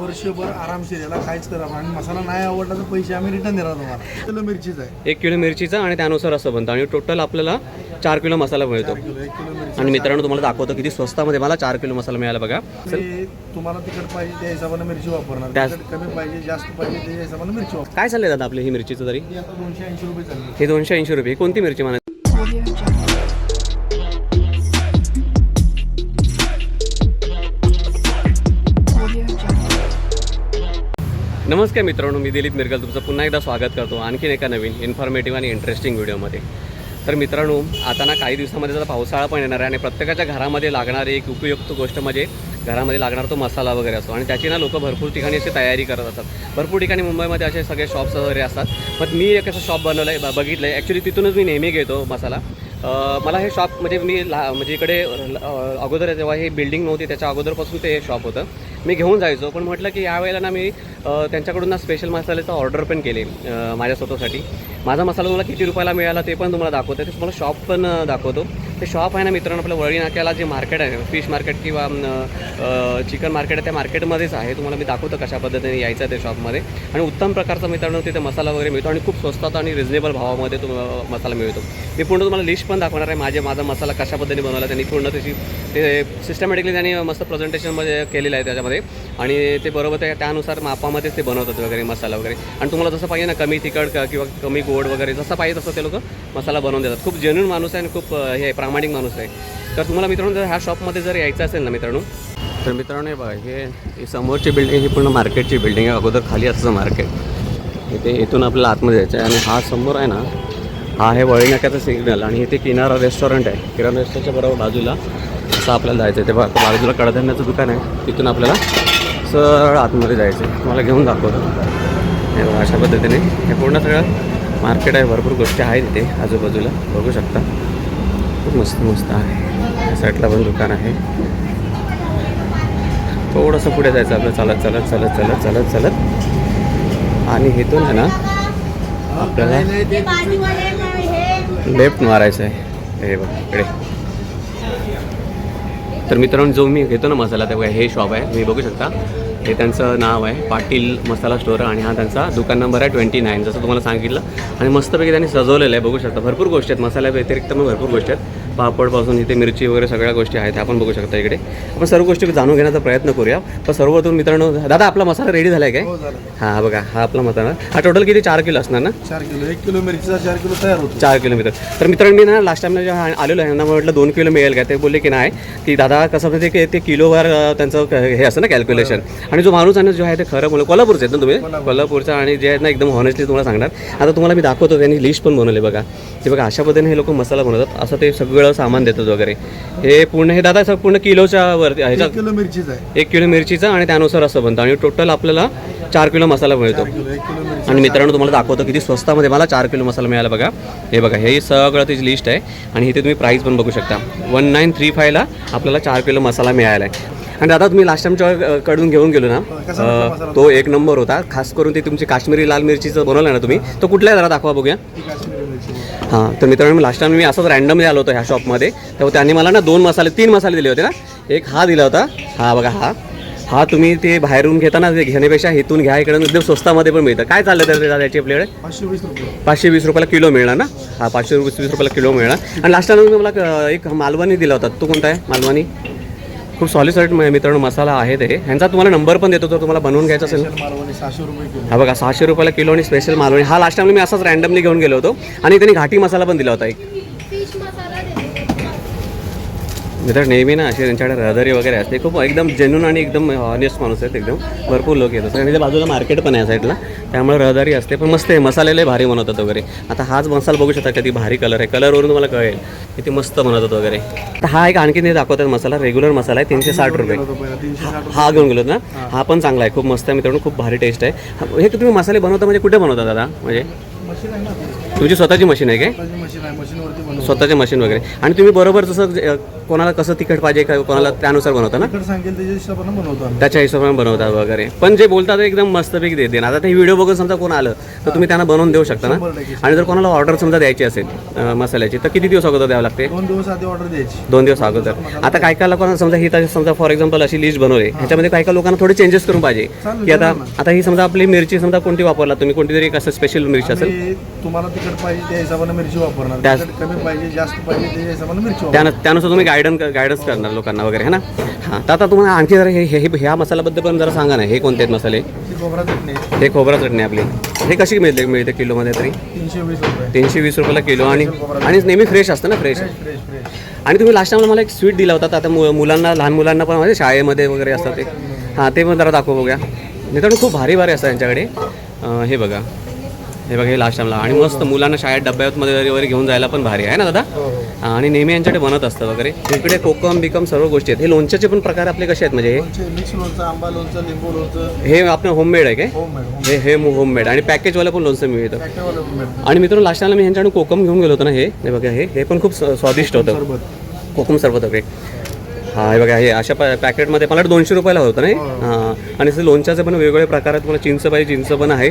वर्षभर आरामशीर याला काहीच करा आणि मसाला नाही आवडला तर पैसे आम्ही रिटर्न देणार तुम्हाला. किलो मिरचीच आहे. एक किलो मिरचीचा आणि त्यानुसार असं बनतं. आणि टोटल आपल्याला चार किलो मसाला मिळतो. किलो एक किलो मिरची आणि मित्रांनो तुम्हाला दाखवतो किती स्वस्तामध्ये मला चार किलो मसाला मिळाला बघा. ते तुम्हाला तिखट पाहिजे त्या हिशोबाने मिरची वापरणार. तिखट कमी पाहिजे जास्त पाहिजे त्या हिशोबाने मिरची वापर काय चाललंय दादा आपली ही मिरचीचं तरी? ही आता दोनशे ऐंशी रुपये चालली. हे दोनशे ऐंशी रुपये. कोणती मिरची म्हणा नमस्कार मित्रांनो मी दिलीप मिरगल. तुमचं पुन्हा एकदा स्वागत करतो आणखीन एका नवीन इन्फॉर्मेटिव्ह आणि इंटरेस्टिंग व्हिडिओमध्ये तर मित्रांनो आता ना काही दिवसामध्ये जरा पावसाळा पण येणार आहे आणि प्रत्येकाच्या घरामध्ये लागणारी एक उपयुक्त गोष्ट म्हणजे घरामध्ये लागणार तो मसाला वगैरे असतो. आणि त्याची ना लोक भरपूर ठिकाणी अशी तयारी करत असतात. भरपूर ठिकाणी मुंबईमध्ये असे सगळे शॉप्स वगैरे असतात. पण मी एक असं शॉप बनवलं आहे बघितलं आहे ॲक्च्युली तिथूनच मी नेहमी घेतो मसाला. मला हे शॉप म्हणजे मी ला म्हणजे इकडे अगोदर जेव्हा हे बिल्डिंग नव्हती त्याच्या अगोदरपासून ते हे शॉप होतं. मी घेऊन जायचो पण म्हटलं की यावेळेला ना मी त्यांच्याकडून ना स्पेशल मसाल्याचा ऑर्डर पण केले माझ्या स्वतःसाठी. माझा मसाला तुम्हाला किती रुपयाला मिळाला ते पण तुम्हाला दाखवतो ते तुम्हाला शॉप पण दाखवतो. ते शॉप आहे ना मित्रांनो आपल्या वळी नाक्याला जे मार्केट आहे फिश मार्केट किंवा चिकन मार्केट आहे त्या मार्केटमध्येच आहे. तुम्हाला मी दाखवतो कशा पद्धतीने यायचं आहे ते शॉपमध्ये आणि उत्तम प्रकारचा मित्रांनो तिथे मसाला वगैरे मिळतो आणि खूप स्वस्तात आणि रिजनेबल भावामध्ये तो मसाला मिळतो. मी पूर्ण तुम्हाला लिस्ट पण दाखवणार आहे माझे माझा मसाला कशा पद्धतीने बनवला त्यांनी पूर्ण त्याची ते सिस्टमॅटिकली त्यांनी मस्त प्रेझेंटेशनमध्ये केलेलं आहे त्याच्यामध्ये. आणि ते बरोबर त्या त्यानुसार मापामध्येच ते बनवतात वगैरे मसाला वगैरे. आणि तुम्हाला जसं पाहिजे ना कमी तिखट किंवा कमी गोड वगैरे जसं पाहिजे तसं ते लोक मसाला बनवून देतात. खूप जेन्युन माणूस आहे आणि खूप हे हे प्रामाणिक माणूस आहे. तर तुम्हाला मित्रांनो जर ह्या शॉपमध्ये जर यायचं असेल ना मित्रांनो तर मित्रांनो हे बघा हे समोरची बिल्डिंग ही पूर्ण मार्केटची बिल्डिंग आहे. अगोदर खाली असतं मार्केट इथे इथून आपल्याला आतमध्ये जायचं आहे. आणि हा समोर आहे ना हा आहे वळी नाक्याचा सिग्नल आणि इथे किनारा रेस्टॉरंट आहे. किराणा रेस्टॉरंटच्या बरोबर बाजूला असं आपल्याला जायचं आहे ते बघा बाजूला कडधान्याचं दुकान आहे. तिथून आपल्याला सरळ आतमध्ये जायचं आहे तुम्हाला घेऊन दाखवतो. हे बघा अशा पद्धतीने. हे पूर्ण सगळं मार्केट आहे. भरपूर गोष्टी आहेत इथे. आजूबाजूला. बघू शकता. खूप मस्त मस्त आहे. या साईडला पण दुकान आहे. थोडंसं पुढे जायचं आपलं चालत चालत चालत चालत चालत चालत. आणि इथून आहे ना आपल्याला लेफ्ट मारायचं आहे. हे बघा इकडे. तर मित्रांनो जो मी घेतो ना मसाला त्या बघा हे शॉप आहे. तुम्ही बघू शकता. हे त्यांचं नाव आहे पाटील मसाला स्टोअर आणि हा त्यांचा दुकान नंबर आहे ट्वेंटी नाईन जसं तुम्हाला सांगितलं. आणि मस्तपैकी त्यांनी सजवलेलं आहे बघू शकता. भरपूर गोष्टी आहेत. मसाल्या व्यतिरिक्त पण भरपूर गोष्टी आहेत. पापडपासून इथे मिरची वगैरे सगळ्या गोष्टी आहेत आपण बघू शकता इकडे. आपण सर्व गोष्टी जाणून घेण्याचा प्रयत्न करूया. पण सर्वतून मित्रांनो दादा आपला मसाला रेडी झाला आहे काय? हो हा हा बघा हा आपला मसाला. हा टोटल किती? चार किलो असणार ना? चार किलो. एक किलो मिरचीचा चार किलो तयार होतो. चार किलोमीटर तर मित्रांनो मी ना लास्ट टाइमला जेव्हा आलेलो आहे ना म्हटलं दोन किलो मिळेल का ते बोलले की नाही. की दादा कसं म्हणजे की ते किलोवर त्यांचं हे असतं ना कॅल्क्युलेशन आणि जो माणूस आहे जो आहे ते खरं बोल कोल्हापूरचे आहेत ना तुम्ही? कोल्हापूरचा आणि जे आहेत ना एकदम हॉनेस्टली तुम्हाला सांगणार. आता तुम्हाला मी दाखवतो त्यांनी लिस्ट पण बनवले बघा. ते बघा अशा पद्धतीने हे लोक मसाला बनवतात. असं ते सगळं सामान देतात वगैरे. हे पूर्ण हे दादा पूर्ण किलोच्या वरती एक किलो मिरचीच आहे. एक किलो मिरचीचा आणि त्यानुसार असं बनतं. आणि टोटल आपल्याला चार किलो मसाला मिळतो. आणि मित्रांनो तुम्हाला दाखवतो किती स्वस्तामध्ये मला चार किलो मसाला मिळाला बघा. हे बघा हे सगळं त्याची लिस्ट आहे. आणि इथे तुम्ही प्राईस पण बघू शकता. वन नाईन थ्री फायला आपल्याला चार किलो मसाला मिळाला आहे आणि दादा तुम्ही लास्ट टाइमच्या कडून घेऊन गेलो ना? तो एक नंबर होता. खास करून ते तुमची काश्मीरी लाल मिरचीचं बनवलं ना तुम्ही तो कुठला आहे जरा दाखवा बघूया. हां तर मित्रांनो लास्ट टाइम मी असंच रॅन्डमली आलो होतो ह्या शॉपमध्ये तेव्हा त्यांनी मला ना दोन मसाले तीन मसाले दिले होते ना. एक हा दिला होता. हा बघा हा. हा तुम्ही ते बाहेरून घेताना ते घेण्यापेक्षा इथून घ्या इकडून एकदम स्वस्तामध्ये पण मिळतं. काय चाललं तर त्याची आपल्याकडे? पाचशे वीस रुपये. पाचशे वीस रुपयाला किलो मिळणार ना? हा पाचशे वीस वीस रुपयाला किलो मिळणार. आणि लास्ट टाइम मला एक मालवणी दिला होता. तो कोणता आहे? मालवणी? खूप सॉलिड मित्रांनो मसाला आहे ते. ह्यांचा तुम्हाला नंबर पण देतो तर तुम्हाला बनवून घ्यायचा असेल. हा बघा सहाशे रुपयाला किलो आणि स्पेशल मालवणी. हा लास्ट टाइम मी असाच रॅन्डमली घेऊन गेलो होतो आणि त्यांनी घाटी मसाला पण दिला होता एक. मित्र नेहमी ना असे त्यांच्याकडे रहदारी वगैरे असते खूप एकदम जेन्युन आणि एकदम ऑनेस्ट माणूस आहेत एकदम. भरपूर लोक येतात. आणि त्या बाजूला मार्केट पण आहे साईडला त्यामुळे रहदारी असते. पण मस्त आहे. मसाले लय भारी बनवतात वगैरे. आता हाच मसाला बघू शकता किती भारी कलर आहे. कलरवरून तुम्हाला कळेल. किती मस्त बनवतात वगैरे. तर हा एक आणखीन हे दाखवतात मसाला. रेग्युलर मसाला आहे. तीनशे साठ रुपये. हा घेऊन गेलोत ना. हा पण चांगला आहे. खूप मस्त आहे मित्रांनो. खूप भारी टेस्ट आहे. हा- तुम्ही मसाले बनवता म्हणजे कुठे बनवता दादा? म्हणजे तुमची स्वतःची मशीन आहे काय? स्वतःची मशीन वगैरे. आणि तुम्ही बरोबर जसं कोणाला कसं तिखट पाहिजे का कोणाला त्यानुसार बनवता ना? सांगेल त्याच्या हिशोबाने बनवतो आम्ही. त्याच्या हिशोबाने बनवतात वगैरे. पण जे बोलतात ते एकदम मस्तपैकी देते आता ते व्हिडिओ बघून समजा कोण आलं तर तुम्ही त्यांना बनवून देऊ शकता ना? शंभर टक्के. आणि जर कोणाला ऑर्डर समजा द्यायची असेल अं, मसाल्याची तर किती दिवस अगोदर द्यावं लागते? दोन दिवस आधी ऑर्डर द्यायची. दोन दिवस अगोदर. आता काय काय लोकांना समजा ही तर समजा फॉर एक्झाम्पल अशी लिस्ट बनवली ह्याच्यामध्ये काय काय लोकांना थोडे चेंजेस करून पाहिजे. चालेल, की आता. आता ही समजा आपली मिरची समजा कोणती वापरला तुम्ही? कोणती तरी कसं स्पेशल मिरची असेल? आम्ही तुम्हाला तिकट पाहिजे त्या हिशोबाने मिरची वापरणार. तिखट कमी पाहिजे जास्त पाहिजे त्याच्या हिशोबाने मिरची वापरणार. त्यानं त्यानुसार तुम्ही गायडन्स गायडन्स करणार लोकांना वगैरे है ना? हां तर आता तुम्हाला आणखी जरा हे हे ह्या मसाल्याबद्दल पण जरा सांगा ना हे कोणते आहेत मसाले? ही खोबरा चटणी हे खोबरा चटणी आपली. हे कशी मिळते मिळते किलोमध्ये तरी? तीनशे वीस रुपये तीनशे वीस रुपयाला किलो आणि आणि नेहमी फ्रेश असतं ना फ्रेश आणि तुम्ही लास्ट टाइमला मला एक स्वीट दिला होता आता मु- मुलांना लहान मुलांना पण म्हणजे शाळेमध्ये वगैरे असतात ते. हां ते पण जरा दाखव बघूया. मित्रांनो खूप भारी भारी असतात यांच्याकडे. हे बघा. हे बघा हे लास्ट टाइमला आणि मस्त मुलांना शाळेत डब्यामध्ये वगैरे घेऊन जायला पण भारी आहे ना दादा? हो हो. हां, आणि नेहमी यांच्याकडे बनत असतं वगैरे. इकडे कोकम बिकम सर्व गोष्टी आहेत. हे लोणच्याचे पण प्रकार आपले कसे आहेत म्हणजे हे? लोणचे मिक्स लोणचं आंबा लोणचं लिंबू लोणचं. हे आपलं होममेड आहे काय? हो हे हे होममेड आणि पॅकेजवालं पण लोणचं मिळतं. आणि मित्रांनो लास्ट टाइमला मी ह्यांच्याकडून कोकम घेऊन गेलो होतो ना हे. हे बघा हे हे पण खूप स्वादिष्ट होतं. कोकम सरबत. वगैरे हा हे बघा हे अशा पॅ पॅकेटमध्ये मला दोनशे रुपयाला होतं नाही हां. आणि असं लोणच्याचे पण वेगवेगळे प्रकार आहेत. तुम्हाला चिंच पाहिजे चिंच पण आहे.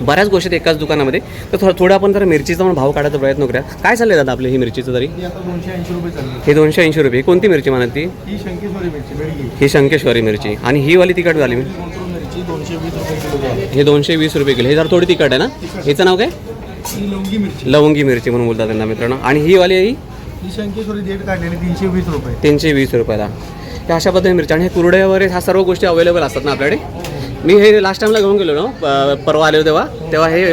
बऱ्याच गोष्टी एकाच दुकानामध्ये. तर थोडं थोडं आपण जरा मिरचीचा पण भाव काढायचा प्रयत्न करूया. काय चाललंय दादा आपली ही मिरचीचं तरी? ही दोनशे ऐंशी रुपये चालली. हे दोनशे ऐंशी रुपये. कोणती मिरची म्हणत ती? ही शंकेश्वरी मिरची बेडगी ही शंकेश्वरी मिरची. आणि ही वाली तिखट झाली मिरची दोनशे वीस रुपये किलो झाली. हे दोनशे वीस रुपये किलो. हे जरा थोडी तिखट आहे ना? हिचं नाव काय? ही लवंगी मिरची. लवंगी मिरची म्हणून बोलतात त्यांना मित्रांनो. आणि ही वाली आहे? ही ही शंकेश्वरी डेट काढलेली तीनशे वीस रुपये. तीनशे वीस रुपयाला. अशा पद्धतीने मिरची आणि हे कुरडे वगैरे ह्या सर्व गोष्टी अवेलेबल असतात ना आपल्याकडे? मी हे लास्ट टाइमला घेऊन गेलो ना परवा आले तेव्हा. तेव्हा हे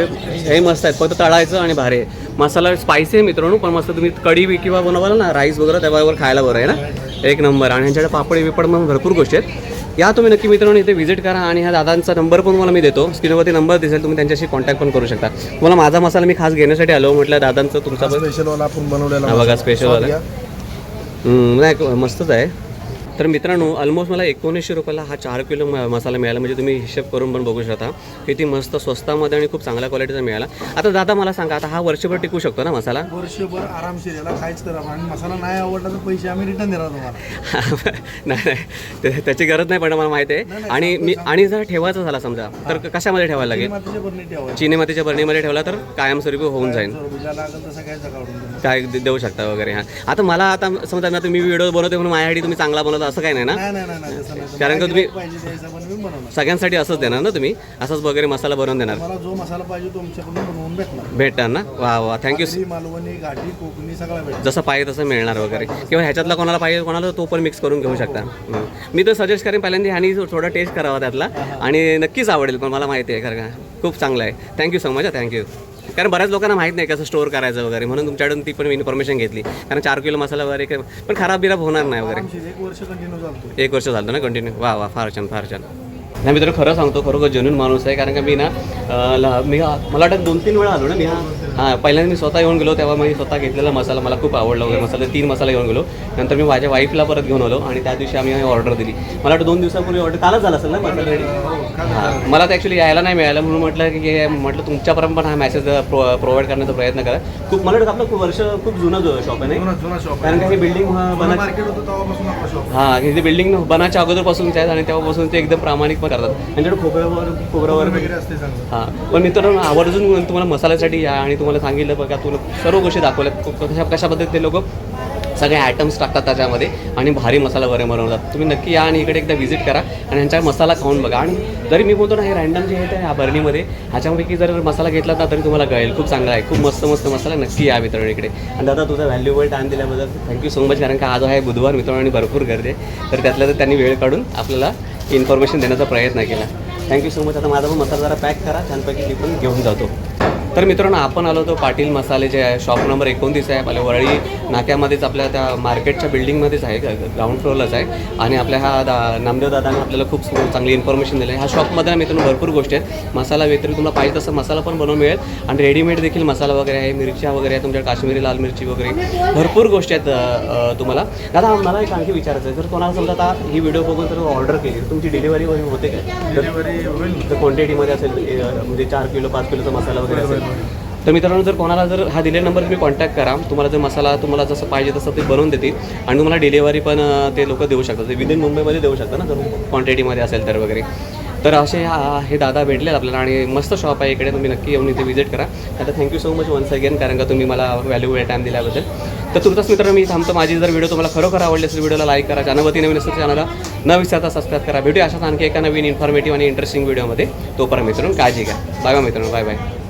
हे मस्त आहेत. फक्त तळायचं आणि भारे मसाला स्पायसी आहे मित्रांनो पण मस्त तुम्ही कढी बी किंवा बनवाल ना राईस वगैरे त्याबरोबर खायला बरं आहे ना. एक नंबर आणि ह्यांच्याकडे पापड बिपड म्हणून भरपूर गोष्टी आहेत. या तुम्ही नक्की मित्रांनो इथे व्हिजिट करा आणि ह्या दादांचा नंबर पण तुम्हाला मी देतो. स्क्रीनवरती नंबर दिसेल तुम्ही त्यांच्याशी कॉन्टॅक्ट पण करू शकता. तुम्हाला माझा मसाला मी खास घेण्यासाठी आलो म्हटलं दादांचं तुमचा पण स्पेशलवाला आपण बनवलेला बघा. हम्म, नाही मस्तच आहे. तर मित्रांनो ऑलमोस्ट मला एकोणीसशे रुपयाला हा चार किलो म- मसाला मिळाला. म्हणजे तुम्ही हिशेब करून पण बघू शकता. किती मस्त स्वस्तामध्ये आणि खूप चांगल्या क्वालिटीचा मिळाला. आता दादा मला सांगा आता हा वर्षभर टिकू शकतो ना मसाला? वर्षभर आरामशीर याला काहीच करा आणि मसाला नाही आवडला तर पैसे आम्ही रिटर्न देणार तुम्हाला. नाही नाही. ते- त्याची गरज नाही पडणार मला माहिती आहे. आणि मी आणि जर ठेवायचं झाला समजा तर कशामध्ये ठेवायला लागेल? मातीच्या बरणी ठेवायची. चिनी मातीच्या बरणीमध्ये ठेवला तर कायमस्वरूपी होऊन जाईल. लागेल तसं तुम्ही. काय दे- देऊ शकता वगैरे हां. आता मला आता समजा ना तुम्ही व्हिडिओ बनवते म्हणून माझ्यासाठी तुम्ही चांगला बनवता असं काही नाही ना? नाही नाही नाही नाही, तसं नाही. कारण का तुम्ही- पाहिजे त्या हिशोबाने मी बनवणार. सगळ्यांसाठी असंच देणार ना तुम्ही? असंच वगैरे मसाला बनवून देणार. मला जो मसाला पाहिजे तो आमच्याकडून बनवून भेटणार. भेटणार ना? वा वा थँक्यू मालवणी घाटी कोकणी सगळा भेटणार. जसं पाहिजे तसं मिळणार वगैरे. किंवा ह्याच्यातला कोणाला पाहिजे कोणाला तो पण मिक्स करून घेऊ शकता. हं. मी तर सजेस्ट करेन पहिल्यांदा ह्यानी थोडा टेस्ट करावा त्यातला. आणि नक्कीच आवडेल पण मला माहिती आहे खरं का खूप चांगलं आहे. थँक्यू सो मच थँक्यू कारण बऱ्याच लोकांना माहीत नाही कसं स्टोअर करायचं वगैरे. म्हणून तुमच्याकडून ती पण इन्फॉर्मेशन घेतली. कारण चार किलो मसाला वगैरे पण खराब बिराब होणार नाही वगैरे. एक वर्ष कंटिन्यू चालतो एक वर्ष झालं ना कंटिन्यू वा वा फार छान फार छान. नाही मी तर खरं सांगतो खरोखर जेन्युन माणूस आहे. कारण का मी ना मी मला वाटतं दोन तीन वेळा आलो ना मी हा हां पहिल्यांदा मी स्वतः येऊन गेलो तेव्हा मी स्वतः घेतलेला मसाला मला खूप आवडला वगैरे मसाला तीन मसाला घेऊन गेलो. नंतर मी माझ्या वाईफला परत घेऊन आलो आणि त्या दिवशी आम्ही ऑर्डर दिली. मला वाटतं दोन दिवसापूर्वी ऑर्डर कालच झाला असेल ना मसाला रेडी हां मला तर ॲक्च्युली यायला नाही मिळालं म्हणून म्हटलं की हे म्हटलं तुमच्यापर्यंत पण हा मेसेज प्रो प्रोव्हाइड करण्याचा प्रयत्न करा. खूप मला वाटतं आपलं खूप वर्ष खूप जुनं जो शॉप आहे नाही? जुना शॉप कारण का हे बिल्डिंग हा हे बिल्डिंग बनाच्या अगोदरपासूनच आहेत आणि तेव्हापासून ते एकदम प्रामाणिक पण करतात. त्यांच्याकडे खोबऱ्यावर खोबऱ्यावर वगैरे असते चांगलं. हां पण मित्रांनो आवर्जून तुम्हाला मसाल्यासाठी या आणि तुम्हाला सांगितलं बघा तुला सर्व गोष्टी दाखवल्या. कशा कशा पद्धतीत ते लोक सगळे आयटम्स टाकतात त्याच्यामध्ये आणि भारी मसाला वगैरे बनवतात. तुम्ही नक्की या आणि इकडे एकदा व्हिजिट करा आणि ह्यांचा मसाला खाऊन बघा. आणि जरी मी बोलतो ना हे रँडम जे आहे त्या ह्या बर्नीमध्ये ह्याच्यापैकी जर मसाला घेतला ना तरी तुम्हाला कळेल. खूप चांगला आहे. खूप मस्त मस्त मसाला नक्की या मित्रांनो इकडे. आणि दादा तुझा व्हॅल्युएबल टाईम दिल्याबद्दल थँक्यू सो मच कारण का आज आहे बुधवार मित्रांनो आणि भरपूर गर्दी आहे. तर त्यातल्या तर त्यांनी वेळ काढून आपल्याला इन्फॉर्मेशन देण्याचा प्रयत्न केला. थँक्यू सो मच आता माझा पण मसाला जरा पॅक करा. छानपैकी मी पण घेऊन जातो. तर मित्रांनो आपण आलो होतो पाटील मसाले जे आहे शॉप नंबर एकोणतीस आहे. आपल्या वरळी नाक्यामध्येच आपल्या त्या मार्केटच्या बिल्डिंगमध्येच आहे ग्राउंड फ्लोअरलाच आहे. आणि आपल्या हा दा नामदेव दादाने आपल्याला खूप चांगली इन्फॉर्मेशन दिली आहे. ह्या शॉपमध्ये ना मित्रांनो भरपूर गोष्टी आहेत. मसाला व्यतिरिक्त तुम्हाला पाहिजे तसं मसाला पण बनवून मिळेल. आणि रेडीमेड देखील मसाला वगैरे आहे मिरच्या वगैरे आहे तुमच्या काश्मीरी लाल मिरची वगैरे. भरपूर गोष्टी आहेत तुम्हाला. दादा मला एक आणखी विचारायचं आहे. जर कोणाला समजा आता ही व्हिडिओ बघून जर ऑर्डर केली तुमची डिलिव्हरी होते काय? डिलिव्हरी होईल. तर क्वांटिटीमध्ये असेल म्हणजे चार किलो पाच किलोचा मसाला वगैरे असेल. तर मित्रांनो जर कोणाला जर हा दिलेला नंबर तुम्ही कॉन्टॅक्ट करा तुम्हाला जर मसाला तुम्हाला जसं पाहिजे तसं ते बनवून देतील आणि तुम्हाला डिलेवरी पण ते लोक देऊ शकतात. ते विदिन मुंबईमध्ये देऊ शकतात ना जर क्वांटिटीमध्ये असेल तर वगैरे. तर असे हा हे दादा भेटलेत आपल्याला आणि मस्त शॉप आहे. इकडे तुम्ही नक्की येऊन इथे व्हिजिट करा. आता thank you so much once again कारण का तुम्ही मला व्हॅल्युएबल टाईम दिल्याबद्दल. तर तुमचाच मित्र मी थांबतो. माझी जर व्हिडिओ तुम्हाला खरोखर आवडली असेल व्हिडिओला लाईक करा. चॅनलवरती नवीन असेल चॅनलला न विसरता सबस्क्राईब करा. भेटू अशाच आणखी एका नवीन इन्फॉर्मेटिव्ह आणि इंटरेस्टिंग व्हिडिओमध्ये तोपर्यंत मित्रांनो काळजी घ्या. बाय बाय मित्रांनो. Bye bye